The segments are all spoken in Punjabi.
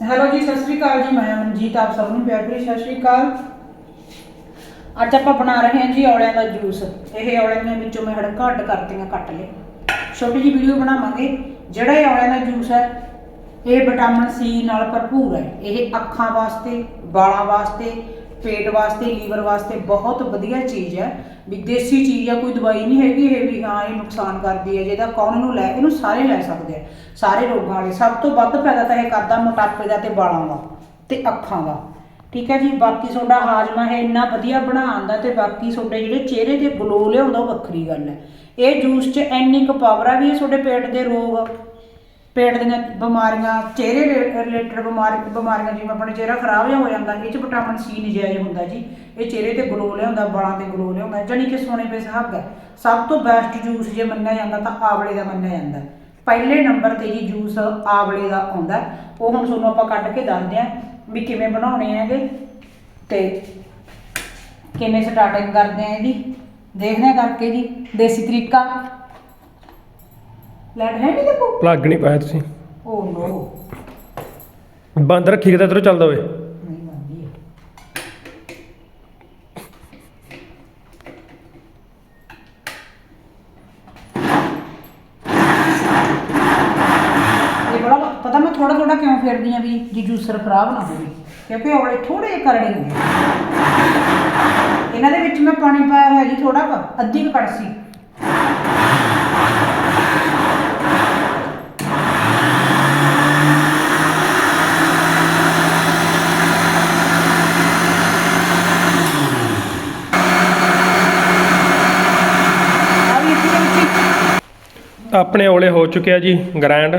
ਹੈਲੋ ਜੀ, ਸਤਿ ਸ਼੍ਰੀ ਅਕਾਲ ਜੀ, ਮੈਂ ਮਨਜੀਤ ਆਪ ਸਭ ਨੂੰ ਪਿਆਰ ਭਰੀ ਸਤਿ ਸ਼੍ਰੀ ਅਕਾਲ। ਅੱਜ ਆਪਾਂ ਬਣਾ ਰਹੇ ਹਾਂ ਜੀ ਔਲਿਆਂ ਦਾ ਜੂਸ। ਇਹ ਔਲਿਆਂ ਦੇ ਵਿੱਚੋਂ ਮੈਂ ਹੜਕਾ ਅੱਡ ਕਰਤੀਆਂ, ਕੱਟ ਲਏ। ਛੋਟੀ ਜਿਹੀ ਵੀਡੀਓ ਬਣਾਵਾਂਗੇ। ਜਿਹੜਾ ਇਹ ਔਲਿਆਂ ਦਾ ਜੂਸ ਹੈ, ਇਹ ਵਿਟਾਮਿਨ ਸੀ ਨਾਲ ਭਰਪੂਰ ਹੈ। ਇਹ ਅੱਖਾਂ ਵਾਸਤੇ, ਵਾਲਾਂ ਵਾਸਤੇ ਪੇਟ ਵਾਸਤੇ, ਲੀਵਰ ਵਾਸਤੇ ਬਹੁਤ ਵਧੀਆ ਚੀਜ਼ ਹੈ। ਵੀ ਦੇਸੀ ਚੀਜ਼ ਆ, ਕੋਈ ਦਵਾਈ ਨਹੀਂ ਹੈਗੀ, ਇਹ ਵੀ ਹਾਂ, ਇਹ ਨੁਕਸਾਨ ਕਰਦੀ ਹੈ। ਜਿਹਦਾ ਕੌਣ ਇਹਨੂੰ ਲੈ, ਇਹਨੂੰ ਸਾਰੇ ਲੈ ਸਕਦੇ ਆ। ਸਾਰੇ ਰੋਗਾਂ ਵਾਲੇ। ਸਭ ਤੋਂ ਵੱਧ ਫਾਇਦਾ ਤਾਂ ਇਹ ਕਰਦਾ ਮੋਟਾਪੇ ਦਾ ਤੇ ਵਾਲਾਂ ਦਾ ਤੇ ਅੱਖਾਂ ਦਾ। ਠੀਕ ਹੈ ਜੀ, ਬਾਕੀ ਤੁਹਾਡਾ ਹਾਜ਼ਮਾ ਹੈ ਇੰਨਾ ਵਧੀਆ ਬਣਾਉਣ ਦਾ ਤੇ ਬਾਕੀ ਤੁਹਾਡੇ ਜਿਹੜੇ ਚਿਹਰੇ ਦੇ ਗਲੋ ਲਿਆਉਂਦਾ, ਉਹ ਵੱਖਰੀ ਗੱਲ ਹੈ। ਇਹ ਜੂਸ 'ਚ ਇੰਨੀ ਕੁ ਪਾਵਰ ਆ ਵੀ ਇਹ ਤੁਹਾਡੇ ਪੇਟ ਦੇ ਰੋਗ ਪੇਟ ਦੀਆਂ ਬਿਮਾਰੀਆਂ, ਚਿਹਰੇ ਰਿਲੇਟਡ ਬਿਮਾਰੀ, ਬਿਮਾਰੀਆਂ ਜਿਵੇਂ ਆਪਣਾ ਚਿਹਰਾ ਖਰਾਬ ਜਿਹਾ ਹੋ ਜਾਂਦਾ, ਇਹ 'ਚ ਵਿਟਾਮਿਨ ਸੀ ਨਜਾਇਜ਼ ਹੁੰਦਾ ਜੀ। ਇਹ ਚਿਹਰੇ ਤੇ ਗਲੋ ਲਿਆਉਂਦਾ ਬਾਲਾਂ ਤੇ ਗਲੋ ਲਿਆਉਂਦਾ, ਜਾਣੀ ਕਿ ਸੋਨੇ ਪੇ ਸੁਹਾਗਾ ਹੈ। ਸਭ ਤੋਂ ਬੈਸਟ ਜੂਸ ਜੇ ਮੰਨਿਆ ਜਾਂਦਾ ਤਾਂ ਆਵਲੇ ਦਾ ਮੰਨਿਆ ਜਾਂਦਾ ਪਹਿਲੇ ਨੰਬਰ ਤੇ ਜੀ ਜੂਸ ਆਵਲੇ ਦਾ ਆਉਂਦਾ ਉਹ ਹੁਣ ਤੁਹਾਨੂੰ ਆਪਾਂ ਕੱਢ ਕੇ ਦੱਸਦੇ ਆਂ ਵੀ ਕਿਵੇਂ ਬਣਾਉਣੇ ਹੈਗੇ ਤੇ ਕਿਵੇਂ ਸਟਾਰਟਿੰਗ ਕਰਦੇ ਆਂ ਇਹਦੀ ਦੇਖਦੇ ਆਂ ਕਰਕੇ ਜੀ, ਦੇਸੀ ਤਰੀਕਾ। ਲੈਟ ਹੈ ਨਹੀਂ ਦੇਖੋ? ਪਲੱਗ ਨਹੀਂ ਪਾਇਆ ਤੁਸੀਂ। ਓ ਨੋ। ਬੰਦ ਰੱਖੀ ਕਿਤੇ ਇਧਰੋਂ ਚੱਲਦਾ ਹੋਵੇ ਨਹੀਂ ਮੰਨਦੀ ਹੈ ਇਹ ਬੜਾ ਪਤਾ ਮੈਂ ਥੋੜਾ ਥੋੜਾ ਕਿਉਂ ਫੇਰਦੀ ਆ ਵੀ ਜੀ ਜੂਸਰ ਖਰਾਬ ਨਾ ਹੋਵੇ? ਕਿਉਂਕਿ ਔਲੇ ਥੋੜੇ ਜਿਹੇ ਕਰੜੇ ਹੁੰਦੇ ਆ। ਇਹਨਾਂ ਦੇ ਵਿੱਚ ਮੈਂ ਪਾਣੀ ਪਾਇਆ ਹੋਇਆ ਜੀ ਥੋੜਾ ਕੁ ਅੱਧੀ ਕੁ ਕੜਸੀ ਆ ਵੀ ਇੱਥੇ ਦੇ ਵਿੱਚ ਆਪਣੇ ਔਲੇ ਹੋ ਚੁੱਕਿਆ ਜੀ ਗ੍ਰਾਈਂਡ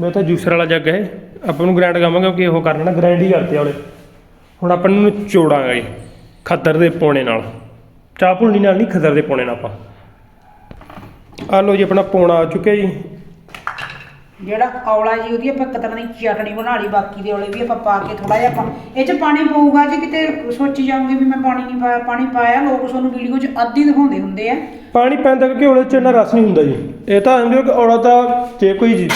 ਮੈਂ ਤਾਂ ਜੂਸਰ ਵਾਲਾ ਜੱਗ ਹੈ। ਆਪਾਂ ਨੂੰ ਗ੍ਰਾਈਂਡ ਕਰਾਂਗੇ ਕਿਉਂਕਿ ਉਹ ਕਰਨਾ ਨਾ ਗ੍ਰਾਈਂਡ ਹੀ ਕਰਤੇ ਔਲੇ। ਹੁਣ ਆਪਾਂ ਨੂੰ ਚੋੜਾਂਗੇ ਜੀ, ਖੱਦਰ ਦੇ ਪੌਣੇ ਨਾਲ। ਚਾਹ ਭੁੰਨੀ ਨਾਲ ਨਹੀਂ, ਖੱਦਰ ਦੇ ਪੌਣੇ ਨਾਲ ਆਪਾਂ। ਆ ਲਓ ਜੀ, ਆਪਣਾ ਪੌਣਾ ਆ ਚੁੱਕਿਆ ਜੀ। ਜਿਹੜਾ ਔਲਾ ਜੀ ਉਹਦੀ ਆਪਾਂ ਇੱਕ ਤਰ੍ਹਾਂ ਦੀ ਚਟਣੀ ਬਣਾ ਲਈ ਬਾਕੀ ਦੇ ਔਲੇ ਵੀ ਆਪਾਂ ਪਾ ਕੇ ਥੋੜਾ ਜਿਹਾ ਆਪਾਂ ਇਹ ਚ ਪਾਣੀ ਪਊਗਾ ਜੀ ਕਿਤੇ ਸੋਚੀ ਜਾਓਗੇ ਵੀ ਮੈਂ ਪਾਣੀ ਨਹੀਂ ਪਾਇਆ ਪਾਣੀ ਪਾਇਆ ਲੋਕ ਤੁਹਾਨੂੰ ਵੀਡੀਓ 'ਚ ਅੱਧੀ ਦਿਖਾਉਂਦੇ ਹੁੰਦੇ ਆ। ਪਾਣੀ ਪੈਂਦਾ ਕਿਉਂਕਿ ਔਲੇ 'ਚ ਇੰਨਾ ਰਸ ਨਹੀਂ ਹੁੰਦਾ ਜੀ। ਇਹ ਤਾਂ ਸਮਝੋ ਕਿ ਔਲਾ ਤਾਂ ਜੇ ਕੋਈ ਜੀ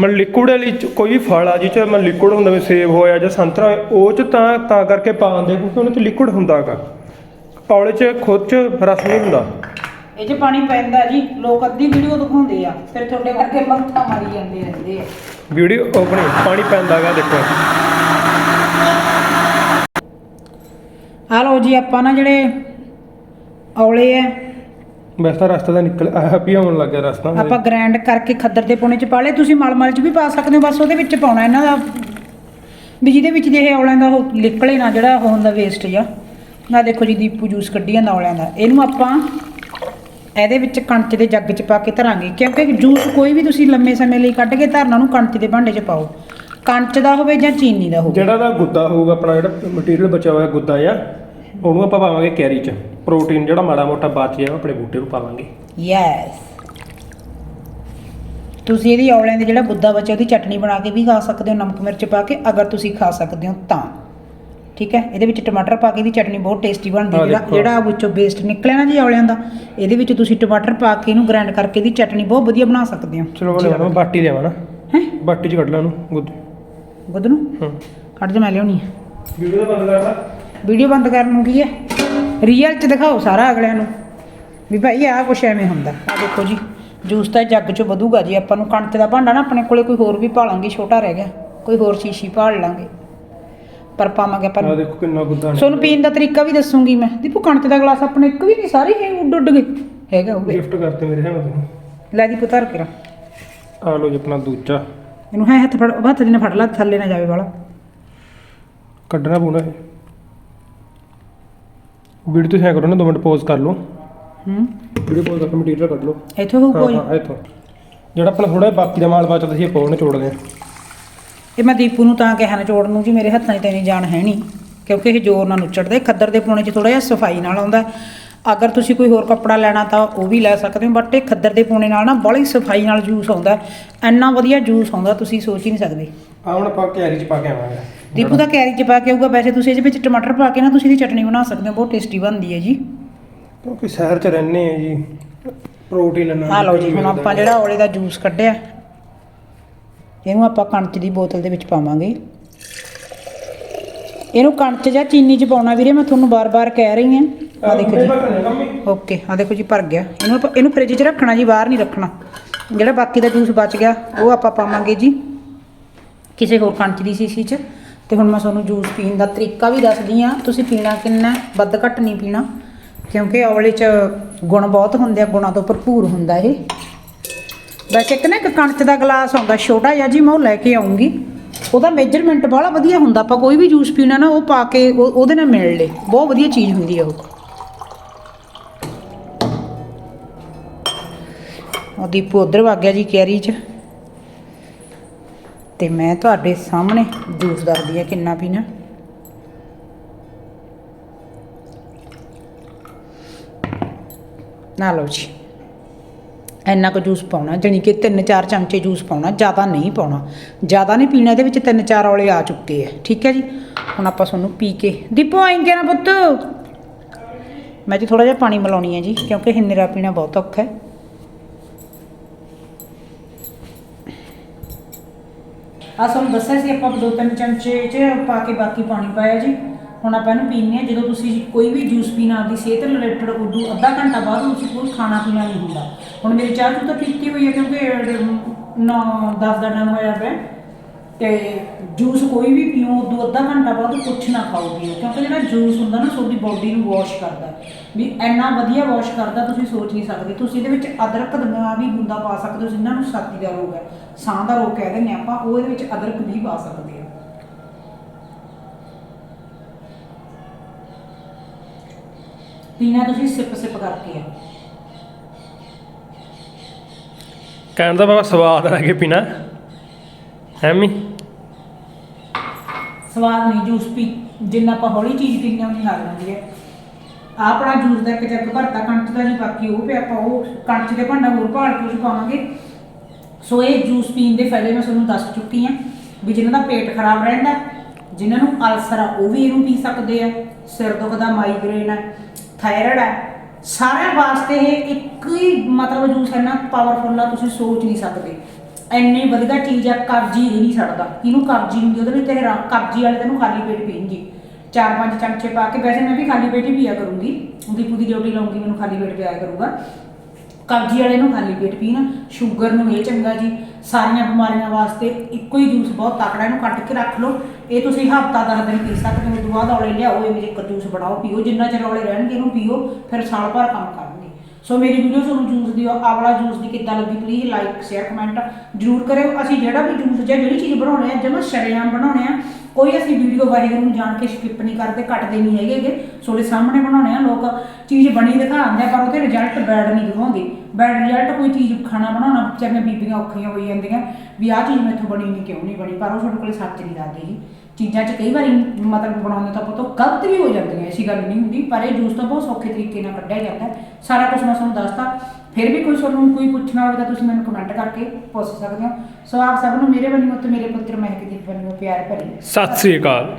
ਮਨ ਲਿਕੁਇਡ ਵਾਲੀ ਚ- ਕੋਈ ਵੀ ਫਲ ਆ ਜਿਹ ਚ ਮਨ ਲਿਕੁਇਡ ਹੁੰਦਾ ਵੀ ਸੇਬ ਹੋਇਆ ਜਾਂ ਸੰਤਰਾ ਹੋਇਆ, ਉਹ ਚ ਤਾਂ ਤਾਂ ਕਰਕੇ ਪਾਉਂਦੇ ਕਿਉਂਕਿ ਉਹਨਾਂ ਚ ਲਿਕੁਇਡ ਹੁੰਦਾ ਹੈਗਾ ਔਲੇ 'ਚ ਖੁਦ ਚ ਰਸ ਨਹੀਂ ਹੁੰਦਾ। ਇਹ 'ਚ ਪਾਣੀ ਪੈਂਦਾ ਜੀ ਲੋਕ ਅੱਧੀ ਵੀਡੀਓ ਦਿਖਾਉਂਦੇ ਆ ਫਿਰ ਤੁਹਾਡੇ ਵਰਗੇ ਮੱਥਾ ਮਾਰੀ ਜਾਂਦੇ ਰਹਿੰਦੇ ਆ। ਵੀਡੀਓ ਓਪਨ ਪਾਣੀ ਪੈਂਦਾ ਹੈਗਾ ਦੇਖੋ। ਆ ਲਓ ਜੀ ਆਪਾਂ ਨਾ ਜਿਹੜੇ ਔਲੇ ਆ ਵੈਸੇ ਤਾਂ ਰਸਤਾ ਤਾਂ ਨਿਕਲ ਆਇਆ ਵੀ ਆਉਣ ਲੱਗ ਰਸਤਾ। ਆਪਾਂ ਗ੍ਰਾਈਂਡ ਕਰਕੇ ਖੱਦਰ ਦੇ ਪੌਣੇ 'ਚ ਪਾ ਲਏ ਤੁਸੀਂ ਮਲ ਮਲ 'ਚ ਵੀ ਪਾ ਸਕਦੇ ਹੋ ਬਸ ਉਹਦੇ ਵਿੱਚ ਪਾਉਣਾ ਇਹਨਾਂ ਦਾ। ਵੀ ਜਿਹਦੇ ਵਿੱਚ ਜੇ ਇਹ ਔਲਿਆਂ ਦਾ ਉਹ ਨਿਕਲੇ ਨਾ ਜਿਹੜਾ ਉਹ ਹੁੰਦਾ ਵੇਸਟ ਜਾਂ ਨਾ ਦੇਖੋ ਜੀ ਦੀਪੂ ਜੂਸ ਕੱਢੀ ਜਾਂਦਾ ਔਲਿਆਂ ਦਾ। ਇਹਨੂੰ ਆਪਾਂ ਇਹਦੇ ਵਿੱਚ ਕਣਚ ਦੇ ਜੱਗ 'ਚ ਪਾ ਕੇ ਧਰਾਂਗੇ ਕਿਉਂਕਿ ਜੂਸ ਕੋਈ ਵੀ ਤੁਸੀਂ ਲੰਮੇ ਸਮੇਂ ਲਈ ਕੱਢ ਕੇ ਧਰਨਾ ਉਹਨੂੰ ਕਣਚ ਦੇ ਭਾਂਡੇ 'ਚ ਪਾਓ। ਕਣਚ ਦਾ ਹੋਵੇ ਜਾਂ ਚੀਨੀ ਦਾ ਹੋਵੇ। ਜਿਹੜਾ ਦਾ ਗੁੱਦਾ ਹੋਊਗਾ ਆਪਣਾ ਜਿਹੜਾ ਮਟੀਰੀਅਲ ਬਚਿਆ ਹੋਇਆ ਗੁੱਦਾ ਆ ਉਹਨੂੰ ਆਪਾਂ ਪਾਵਾਂਗੇ ਕੈਰੀ ਚ। ਪ੍ਰੋਟੀਨ ਜਿਹੜਾ ਮਾੜਾ ਮੋਟਾ ਬਚ ਜਾਏਗਾ ਆਪਣੇ ਬੂਟੇ ਨੂੰ ਪਾਵਾਂਗੇ। ਯੈਸ ਤੁਸੀਂ ਇਹਦੀ ਔਲਿਆਂ ਦੇ ਜਿਹੜਾ ਗੁੱਦਾ ਬਚਿਆ ਉਹਦੀ ਚਟਨੀ ਬਣਾ ਕੇ ਵੀ ਖਾ ਸਕਦੇ ਹੋ ਨਮਕ ਮਿਰਚ ਪਾ ਕੇ ਅਗਰ ਤੁਸੀਂ ਖਾ ਸਕਦੇ ਹੋ ਤਾਂ। ਠੀਕ ਹੈ? ਇਹਦੇ ਵਿੱਚ ਟਮਾਟਰ ਪਾ ਕੇ ਦੀ ਚਟਨੀ ਬਹੁਤ ਟੇਸਟੀ ਬਣਦੀ ਜਿਹੜਾ। ਜਿਹੜਾ ਵਿੱਚੋਂ ਵੇਸਟ ਨਿਕਲਿਆ ਨਾ ਜੀ ਔਲਿਆਂ ਦਾ ਇਹਦੇ ਵਿੱਚ ਤੁਸੀਂ ਟਮਾਟਰ ਪਾ ਕੇ ਇਹਨੂੰ ਗ੍ਰਾਈਂਡ ਕਰਕੇ ਦੀ ਚਟਨੀ ਬਹੁਤ ਵਧੀਆ ਬਣਾ ਸਕਦੇ ਹੋ। ਚਲੋ ਲੈ ਮੈਂ ਬਾਟੀ ਲਿਆਵਾਂ ਨਾ। ਹੈ? ਬਾਟੀ ਚ ਕੱਢ ਲਾਂ ਨੂੰ ਗੁੱਦ। ਗੁੱਦ ਨੂੰ? ਹਾਂ। ਕੱਢ ਜਾ ਮੈਂ ਲਿਆਉਣੀ ਹੈ ਵੀਡੀਓ ਬੰਦ ਕਰਦਾ ਵੀਡੀਓ ਬੰਦ ਕਰਨ ਨੂੰ ਕੀ ਹੈ? ਰੀਅਲ ਚ ਦਿਖਾਓ ਸਾਰਾ ਅਗਲਿਆਂ ਨੂੰ। ਵੀ ਭਾਈ ਆਹ ਕੁਛ ਐਵੇਂ ਹੁੰਦਾ। ਆ ਦੇਖੋ ਜੀ ਜੂਸ ਤਾਂ ਜੱਗ ਚ ਵਧੂਗਾ ਜੀ। ਆਪਾਂ ਨੂੰ ਕਣਕ ਦਾ ਭਾਂਡਾ ਨਾ ਆਪਣੇ ਕੋਲੇ ਕੋਈ ਹੋਰ ਵੀ ਭਾਲਾਂਗੇ ਛੋਟਾ ਰਹਿ ਗਿਆ। ਕੋਈ ਹੋਰ ਸ਼ੀਸ਼ੀ ਭਾਲ ਲਾਂਗੇ। ਪਰ ਪਾਵਾਂਗੇ ਆਪਾਂ ਆ ਦੇਖੋ ਕਿੰਨਾ ਗੁੱਦਾ ਨੇ ਤੁਹਾਨੂੰ ਪੀਣ ਦਾ ਤਰੀਕਾ ਵੀ ਦੱਸੂਗੀ ਮੈਂ। ਦੀਪੂ ਕਣਕ ਦਾ ਗਲਾਸ ਆਪਣੇ ਇੱਕ ਵੀ ਨਹੀਂ ਸਾਰੇ ਹੀ ਉੱਡ ਉੱਡ ਗਏ ਹੈਗਾ ਉਹ ਗਿਫਟ ਕਰਤੇ ਮੇਰੇ ਹਨ ਤੁਸੀਂ ਲੈ ਦੀ ਪੁੱਤਰ ਕਿਰਾ ਆ ਲਓ ਜੀ ਆਪਣਾ ਦੂਜਾ। ਇਹਨੂੰ ਹੈ ਹੱਥ ਫੜ ਹੱਥ ਜਿਹਨੇ ਫੜ ਲਾ ਥੱਲੇ ਨਾ ਜਾਵੇ ਵਾਲਾ। ਕੱਢਣਾ ਪੂਣਾ ਇਹ। ਵੀਡੀਓ ਤੁਸੀਂ ਐ ਕਰੋ ਨਾ 2 ਮਿੰਟ ਪੌਜ਼ ਕਰ ਲਓ। ਹੂੰ। ਵੀਡੀਓ ਪੌਜ਼ ਕਰਕੇ ਮਟੀਰੀਅਲ ਕੱਢ ਲਓ। ਇੱਥੋਂ ਹੋ ਹਾਂ ਕੋਈ? ਹਾਂ ਇੱਥੋਂ। ਜਿਹੜਾ ਆਪਣਾ ਥੋੜਾ ਬਾਕੀ ਦਾ ਮਾਲ ਬਚਦਾ ਸੀ ਆਪਾਂ ਉਹਨੇ ਚੋੜਦੇ ਆ ਇਹ ਮੈਂ ਦੀਪੂ ਨੂੰ ਤਾਂ ਕਿਹਾ ਨਚੋੜਨ ਨੂੰ ਜੀ ਮੇਰੇ ਹੱਥਾਂ 'ਚ ਤਾਂ ਇੰਨੀ ਜਾਨ ਹੈ ਨਹੀਂ ਕਿਉਂਕਿ ਇਹ ਜ਼ੋਰ ਨਾਲ ਨੁੱਚੜਦੇ ਖੱਦਰ ਦੇ ਪੌਣੇ 'ਚ ਥੋੜਾ ਜਿਹਾ ਸਫ਼ਾਈ ਨਾਲ ਆਉਂਦਾ। ਅਗਰ ਤੁਸੀਂ ਕੋਈ ਹੋਰ ਕੱਪੜਾ ਲੈਣਾ ਤਾਂ ਉਹ ਵੀ ਲੈ ਸਕਦੇ ਹੋ ਬਟ ਇਹ ਖੱਦਰ ਦੇ ਪੌਣੇ ਨਾਲ ਨਾ ਬੜੀ ਸਫ਼ਾਈ ਨਾਲ ਜੂਸ ਆਉਂਦਾ। ਇੰਨਾ ਵਧੀਆ ਜੂਸ ਆਉਂਦਾ ਤੁਸੀਂ ਸੋਚ ਹੀ ਨਹੀਂ ਸਕਦੇ ਆ ਹੁਣ ਆਪਾਂ ਕੈਰੀ ਚ ਪਾ ਕੇ ਆਵਾਂਗੇ ਦੀਪੂ ਦਾ ਕੈਰੀ 'ਚ ਪਾ ਕੇ ਆਊਗਾ ਵੈਸੇ ਤੁਸੀਂ ਇਹਦੇ ਵਿੱਚ ਟਮਾਟਰ ਪਾ ਕੇ ਨਾ ਤੁਸੀਂ ਇਹਦੀ ਚਟਨੀ ਬਣਾ ਸਕਦੇ ਹੋ ਬਹੁਤ ਟੇਸਟੀ ਬਣਦੀ ਹੈ ਜੀ ਕਿਉਂਕਿ ਸ਼ਹਿਰ ਚ ਰਹਿੰਦੇ ਆ ਜੀ ਪ੍ਰੋਟੀਨ ਨਾਲ ਆ ਲਓ ਜੀ ਹੁਣ ਆਪਾਂ ਜਿਹੜਾ ਔਲੇ ਦਾ ਜੂਸ ਕੱਢਿਆ ਇਹਨੂੰ ਆਪਾਂ ਕਣਚ ਦੀ ਬੋਤਲ ਦੇ ਵਿੱਚ ਪਾਵਾਂਗੇ। ਇਹਨੂੰ ਕਣਚ ਜਾਂ ਚੀਨੀ ਚ ਪਾਉਣਾ ਵੀਰੇ ਮੈਂ ਤੁਹਾਨੂੰ ਬਾਰ-ਬਾਰ ਕਹਿ ਰਹੀ ਹਾਂ। ਆ ਦੇਖੋ ਜੀ। ਓਕੇ ਆ ਦੇਖੋ ਜੀ ਭਰ ਗਿਆ। ਇਹਨੂੰ ਆਪਾਂ- ਇਹਨੂੰ ਫ੍ਰਿਜ 'ਚ ਰੱਖਣਾ ਜੀ ਬਾਹਰ ਨਹੀਂ ਰੱਖਣਾ। ਜਿਹੜਾ ਬਾਕੀ ਦਾ ਜੂਸ ਬਚ ਗਿਆ ਉਹ ਆਪਾਂ ਪਾਵਾਂਗੇ ਜੀ। ਕਿਸੇ ਹੋਰ ਕੰਚ ਦੀ ਸੀਸੀ 'ਚ। ਤੇ ਹੁਣ ਮੈਂ ਤੁਹਾਨੂੰ ਜੂਸ ਪੀਣ ਦਾ ਤਰੀਕਾ ਵੀ ਦੱਸਦੀ ਆ ਤੁਸੀਂ ਪੀਣਾ ਕਿੰਨਾ ਵੱਧ ਘੱਟ ਨਹੀਂ ਪੀਣਾ। ਕਿਉਂਕਿ ਔਲੇ 'ਚ ਗੁਣ ਬਹੁਤ ਹੁੰਦੇ ਆ ਗੁਣਾਂ ਤੋਂ ਭਰਪੂਰ ਹੁੰਦਾ ਇਹ। ਵੈਸੇ ਇੱਕ ਨਾ ਇੱਕ ਕਣਕ ਦਾ ਗਲਾਸ ਆਉਂਦਾ, ਛੋਟਾ ਜਿਹਾ ਜੀ, ਮੈਂ ਉਹ ਲੈ ਕੇ ਆਉਂਗੀ। ਉਹਦਾ ਮੇਜਰਮੈਂਟ ਬੜਾ ਵਧੀਆ ਹੁੰਦਾ, ਆਪਾਂ ਕੋਈ ਵੀ ਜੂਸ ਪੀਣਾ ਨਾ, ਉਹ ਪਾ ਕੇ ਉਹਦੇ ਨਾਲ ਮਿਲ ਲੇ। ਬਹੁਤ ਵਧੀਆ ਚੀਜ਼ ਹੁੰਦੀ ਆ ਉਹ। ਉਹ ਦੀਪੂ ਉਧਰ ਵਗ ਗਿਆ ਜੀ ਕੈਰੀ 'ਚ। ਤੇ ਮੈਂ ਤੁਹਾਡੇ ਸਾਹਮਣੇ ਜੂਸ ਦੱਸਦੀ ਆ ਕਿੰਨਾ ਪੀਣਾ। ਨਾ ਲਓ ਜੀ। ਇੰਨਾ ਕੁ ਜੂਸ ਪਾਉਣਾ, ਜਾਣੀ ਕਿ ਤਿੰਨ ਚਾਰ ਚਮਚੇ ਜੂਸ ਪਾਉਣਾ, ਜ਼ਿਆਦਾ ਨਹੀਂ ਪਾਉਣਾ। ਜ਼ਿਆਦਾ ਨਹੀਂ ਪੀਣਾ, ਇਹਦੇ ਵਿੱਚ ਤਿੰਨ ਚਾਰ ਔਲੇ ਆ ਚੁੱਕੇ ਆ, ਠੀਕ ਹੈ ਜੀ? ਹੁਣ ਆਪਾਂ ਤੁਹਾਨੂੰ ਪੀ ਕੇ। ਦੀਪੋ ਆਏਂਗੇ ਨਾ ਪੁੱਤ? ਮੈਂ ਜੀ ਥੋੜਾ ਜਿਹਾ ਪਾਣੀ ਮਿਲਾਉਣੀ ਹੈ ਜੀ, ਕਿਉਂਕਿ ਹਿੰਨੇਰਾ ਪੀਣਾ ਬਹੁਤ ਔਖਾ ਹੈ। ਆ ਤੁਹਾਨੂੰ ਦੱਸਿਆ ਸੀ ਆਪਾਂ ਦੋ ਤਿੰਨ ਚਮਚੇ ਚ ਪਾ ਕੇ ਬਾਕੀ ਪਾਣੀ ਪਾਇਆ ਜੀ। ਹੁਣ ਆਪਾਂ ਇਹਨੂੰ ਪੀਣੇ ਆ ਜਦੋਂ ਤੁਸੀਂ ਕੋਈ ਵੀ ਜੂਸ ਪੀਣਾ, ਆਪਦੀ ਸਿਹਤ ਰਿਲੇਟਡ ਉਦੋਂ ਅੱਧਾ ਘੰਟਾ ਬਾਅਦ ਤੁਸੀਂ ਕੋਈ ਖਾਣਾ ਪੀਣਾ ਨਹੀਂ ਹੁੰਦਾ। ਹੁਣ ਮੇਰੀ ਚਾਹ ਚੂਹ ਤਾਂ ਪੀਤੀ ਹੋਈ ਹੈ ਕਿਉਂਕਿ 9 10 ਦਾ ਟਾਈਮ ਹੋਇਆ ਪਿਆ ਤੇ ਜੂਸ ਕੋਈ ਵੀ ਪੀਓ ਉਦੋਂ ਅੱਧਾ ਘੰਟਾ ਬਾਅਦ ਕੁਛ ਨਾ ਖਾਓ ਪੀਓ, ਕਿਉਂਕਿ ਜਿਹੜਾ ਜੂਸ ਹੁੰਦਾ ਨਾ, ਤੁਹਾਡੀ ਬਾਡੀ ਨੂੰ ਵਾਸ਼ ਕਰਦਾ ਵੀ ਇੰਨਾ ਵਧੀਆ ਵਾਸ਼ ਕਰਦਾ, ਤੁਸੀਂ ਸੋਚ ਨਹੀਂ ਸਕਦੇ। ਤੁਸੀਂ ਇਹਦੇ ਵਿੱਚ ਅਦਰਕ ਦੀਆਂ ਵੀ ਬੂੰਦਾਂ ਪਾ ਸਕਦੇ ਹੋ ਜਿਨ੍ਹਾਂ ਨੂੰ ਛਾਤੀ ਦਾ ਰੋਗ ਹੈ, ਸਾਹ ਦਾ ਰੋਗ ਕਹਿ ਦਿੰਦੇ ਆਪਾਂ, ਉਹ ਇਹਦੇ ਵਿੱਚ ਅਦਰਕ ਵੀ ਪਾ ਸਕਦੇ ਆ ਪੀਣਾ ਤੁਸੀਂ ਸਿਪ ਸਿਪ ਕਰਕੇ ਆ। ਕਹਿਣ ਦਾ ਬਾਬਾ ਸਵਾਦ ਆ ਕੇ ਪੀਣਾ। ਐਮੀ ਸਵਾਦ ਨਹੀਂ ਜੂਸ ਪੀ ਜਿੰਨਾ ਆਪਾਂ ਹੌਲੀ ਚੀਜ਼ ਪੀਂਦੇ ਹਾਂ ਉਨੀ ਲੱਗ ਜਾਂਦੀ ਹੈ। ਆਹ ਆਪਣਾ ਜੂਸ ਦਾ ਇੱਕ ਜੱਗ ਭਰਤਾ ਕਣਕ ਦਾ ਜੀ ਬਾਕੀ ਉਹ ਪਿਆ ਆਪਾਂ ਉਹ ਕਣਕ ਦੇ ਭਾਂਡਾ ਹੋਰ ਭਾਲ ਕੇ ਉਸ ਪਾਵਾਂਗੇ। ਸੋ ਇਹ ਜੂਸ ਪੀਣ ਦੇ ਫਾਇਦੇ ਮੈਂ ਤੁਹਾਨੂੰ ਦੱਸ ਚੁੱਕੀ ਹਾਂ ਵੀ ਜਿਨ੍ਹਾਂ ਦਾ ਪੇਟ ਖਰਾਬ ਰਹਿੰਦਾ ਜਿਨ੍ਹਾਂ ਨੂੰ ਅਲਸਰ ਆ ਉਹ ਵੀ ਇਹਨੂੰ ਪੀ ਸਕਦੇ ਆ। ਸਿਰ ਦੁਖਦਾ ਮਾਈਗ੍ਰੇਨ ਹੈ ਥਾਇਰਾਇਡ ਹੈ। ਸਾਰਿਆਂ ਵਾਸਤੇ ਇਹ ਇੱਕ ਹੀ ਮਤਲਬ ਜੂਸ ਹੈ ਨਾ ਪਾਵਰਫੁਲ ਆ, ਤੁਸੀਂ ਸੋਚ ਨਹੀਂ ਸਕਦੇ। ਇੰਨੀ ਵਧੀਆ ਚੀਜ਼ ਆ ਕਬਜੀ ਨਹੀਂ ਛੱਡਦਾ। ਇਹਨੂੰ ਕਬਜੀ ਹੁੰਦੀ ਉਹਦੇ ਲਈ ਤੇ ਕਬਜੀ ਵਾਲੇ ਤੈਨੂੰ ਖਾਲੀ ਪੇਟ ਪੀਣਗੇ। ਚਾਰ ਪੰਜ ਚਮਚੇ ਪਾ ਕੇ, ਵੈਸੇ ਮੈਂ ਵੀ ਖਾਲੀ ਪੇਟ ਹੀ ਪੀਆ ਕਰੂੰਗੀ। ਉਹਦੀ ਪੂਰੀ ਡਿਊਟੀ ਲਾਉਂਗੀ, ਮੈਨੂੰ ਖਾਲੀ ਪੇਟ ਪਿਆ ਕਰੂਗਾ। ਕਬਜੀ ਵਾਲੇ ਨੂੰ ਖਾਲੀ ਪੇਟ ਪੀਣ, ਸ਼ੂਗਰ ਨੂੰ ਇਹ ਚੰਗਾ ਜੀ। ਸਾਰੀਆਂ ਬਿਮਾਰੀਆਂ ਵਾਸਤੇ ਇੱਕੋ ਹੀ ਜੂਸ ਬਹੁਤ ਤਕੜਾ, ਇਹਨੂੰ ਕੱਟ ਕੇ ਰੱਖ ਲਓ। ਇਹ ਤੁਸੀਂ ਹਫਤਾ ਦਸ ਦਿਨ ਪੀ ਸਕਦੇ ਹੋ ਉਸ ਤੋਂ ਬਾਅਦ ਔਲੇ ਲਿਆਓ, ਇਹ ਵਿੱਚ ਇੱਕ ਜੂਸ ਬਣਾਓ, ਪੀਓ, ਜਿੰਨਾ ਚਿਰ ਔਲੇ ਰਹਿਣਗੇ ਇਹਨੂੰ ਪੀਓ, ਫਿਰ ਸਾਲ ਭਰ ਕੰਮ ਕਰੋ ਸੋ ਮੇਰੀ ਵੀਡੀਓ ਤੁਹਾਨੂੰ ਜੂਸ ਦੀ ਆਹ ਵਾਲਾ ਜੂਸ ਦੀ ਕਿੱਦਾਂ ਲੱਗੀ ਪਲੀਜ਼ ਲਾਈਕ ਸ਼ੇਅਰ ਕਮੈਂਟ ਜਰੂਰ ਕਰਿਓ। ਅਸੀਂ ਜਿਹੜਾ ਵੀ ਜੂਸ ਜਾਂ ਜਿਹੜੀ ਚੀਜ਼ ਬਣਾਉਣੇ ਆ, ਜਮਾ ਸ਼ਰੇਆਮ ਬਣਾਉਣੇ ਆ, ਕੋਈ ਅਸੀਂ ਵੀਡੀਓ ਵਾਹਿਗੁਰੂ ਨੂੰ ਜਾਣ ਕੇ ਸਕਿਪ ਨਹੀਂ ਕਰਦੇ, ਕੱਟਦੇ ਨਹੀਂ ਹੈਗੇਗੇ ਤੁਹਾਡੇ ਸਾਹਮਣੇ ਬਣਾਉਣੇ ਆ, ਲੋਕ ਚੀਜ਼ ਬਣੀ ਦਿਖਾਉਂਦੇ ਆ, ਪਰ ਉਹਦੇ ਰਿਜ਼ਲਟ ਬੈਡ ਨਹੀਂ ਦਿਖਾਉਂਦੇ। ਬੈਡ ਰਿਜ਼ਲਟ ਕੋਈ ਚੀਜ਼ ਖਾਣਾ ਬਣਾਉਣਾ, ਵਿਚਾਰੀਆਂ ਬੀਬੀਆਂ ਔਖੀਆਂ ਹੋਈ ਜਾਂਦੀਆਂ, ਵੀ ਆਹ ਚੀਜ਼ ਮੈਥੋਂ ਬਣੀ ਨਹੀਂ ਕਿਉਂ ਨਹੀਂ ਬਣੀ? ਪਰ ਉਹ ਤੁਹਾਡੇ ਕੋਲੇ ਸੱਚ ਨਹੀਂ ਦੱਸਦੇ ਜੀ। ਚੀਜ਼ਾਂ 'ਚ ਕਈ ਵਾਰੀ ਮਤਲਬ ਬਣਾਉਂਦੇ ਤਾਂ ਪੁੱਤੋ ਗਲਤ ਵੀ ਹੋ ਜਾਂਦੀਆਂ, ਐਸੀ ਗੱਲ ਨਹੀਂ ਹੁੰਦੀ, ਪਰ ਇਹ ਜੂਸ ਤਾਂ ਬਹੁਤ ਸੌਖੇ ਤਰੀਕੇ ਨਾਲ ਕੱਢਿਆ ਜਾਂਦਾ ਹੈ। ਸਾਰਾ ਕੁਝ ਮੈਂ ਤੁਹਾਨੂੰ ਦੱਸਤਾ, ਫਿਰ ਵੀ ਕੋਈ ਤੁਹਾਨੂੰ ਕੋਈ ਪੁੱਛਣਾ ਹੋਵੇ ਤਾਂ ਤੁਸੀਂ ਮੈਨੂੰ ਕਮੈਂਟ ਕਰਕੇ ਪੁੱਛ ਸਕਦੇ ਹੋ। ਸੋ ਆਪ ਸਭ ਨੂੰ ਮੇਰੇ ਵੱਲੋਂ ਤੇ ਮੇਰੇ ਪੁੱਤਰ ਮਹਿਕਦੀਪ ਵੱਲੋਂ ਪਿਆਰ ਭਰੀ। ਸਤਿ ਸ੍ਰੀ ਅਕਾਲ।